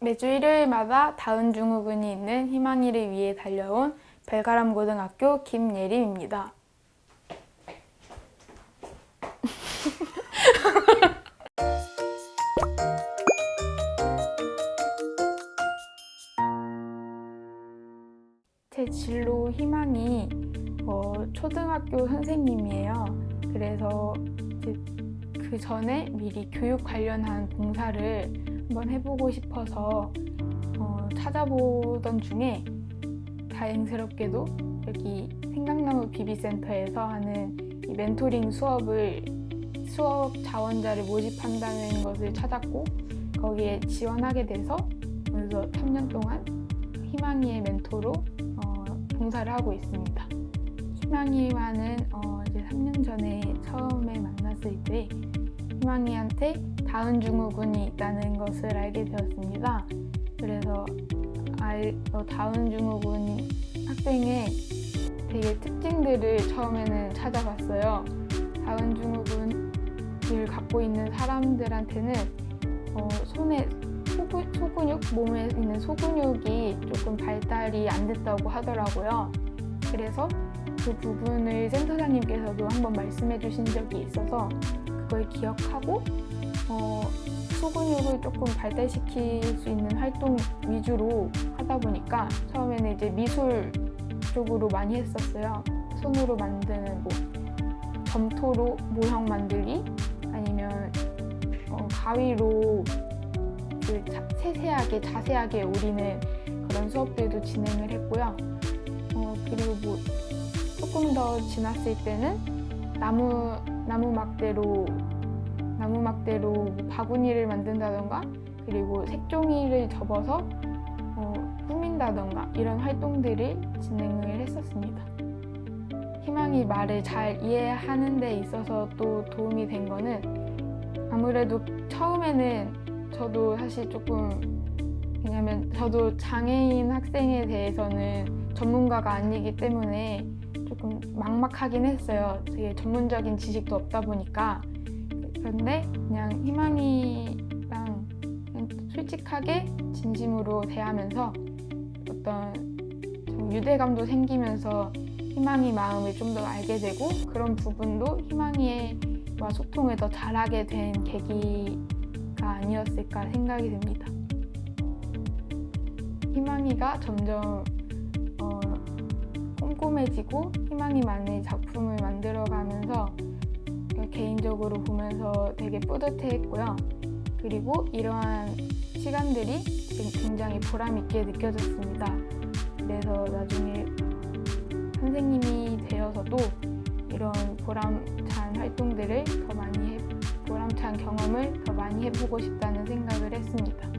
매주 일요일마다 다은 증후군이 있는 희망이를 위해 달려온 별가람 고등학교 김예림입니다. 제 진로 희망이 어, 초등학교 선생님이에요. 그래서 그 전에 미리 교육 관련한 봉사를 한번 해보고 싶어서 어, 찾아보던 중에 다행스럽게도 여기 생강나무 비비센터에서 하는 이 멘토링 수업을 수업 자원자를 모집한다는 것을 찾았고 거기에 지원하게 돼서 그래서 3년 동안 희망이의 멘토로 어, 봉사를 하고 있습니다. 희망이와는 어, 이제 3년 전에 처음에 만났을 때 희망이한테 다운 증후군이 있다는 것을 알게 되었습니다. 그래서 알, 어, 다운 증후군 학생의 되게 특징들을 처음에는 찾아봤어요. 다운 증후군을 갖고 있는 사람들한테는 어, 손에 소구, 소근육, 몸에 있는 소근육이 조금 발달이 안 됐다고 하더라고요. 그래서 그 부분을 센터장님께서도 한번 말씀해 주신 적이 있어서 그걸 기억하고 어, 소근육을 조금 발달시킬 수 있는 활동 위주로 하다 보니까 처음에는 이제 미술 쪽으로 많이 했었어요. 손으로 만드는 뭐 점토로 모형 만들기 아니면 어, 가위로 그 자- 세세하게 자세하게 오리는 그런 수업들도 진행을 했고요. 어, 그리고 뭐 조금 더 지났을 때는 나무 나무 막대로 나무 막대로 뭐 바구니를 만든다던가 그리고 색종이를 접어서 어, 꾸민다던가 이런 활동들을 진행을 했었습니다. 희망이 말을 잘 이해하는 데 있어서 또 도움이 된 거는 아무래도 처음에는 저도 사실 조금 왜냐면 저도 장애인 학생에 대해서는 전문가가 아니기 때문에 조금 막막하긴 했어요. 되게 전문적인 지식도 없다 보니까 그런데 그냥 희망이랑 솔직하게 진심으로 대하면서 어떤 좀 유대감도 생기면서 희망이 마음을 좀 더 알게 되고 그런 부분도 희망이와 소통을 더 잘하게 된 계기가 아니었을까 생각이 됩니다. 희망이가 점점 어, 꼼꼼해지고 희망이만의 작품을 만들어가면서 개인적으로 보면서 되게 뿌듯해했고요. 그리고 이러한 시간들이 굉장히 보람 있게 느껴졌습니다. 그래서 나중에 선생님이 되어서도 이런 보람찬 활동들을 더 많이 해, 보람찬 경험을 더 많이 해보고 싶다는 생각을 했습니다.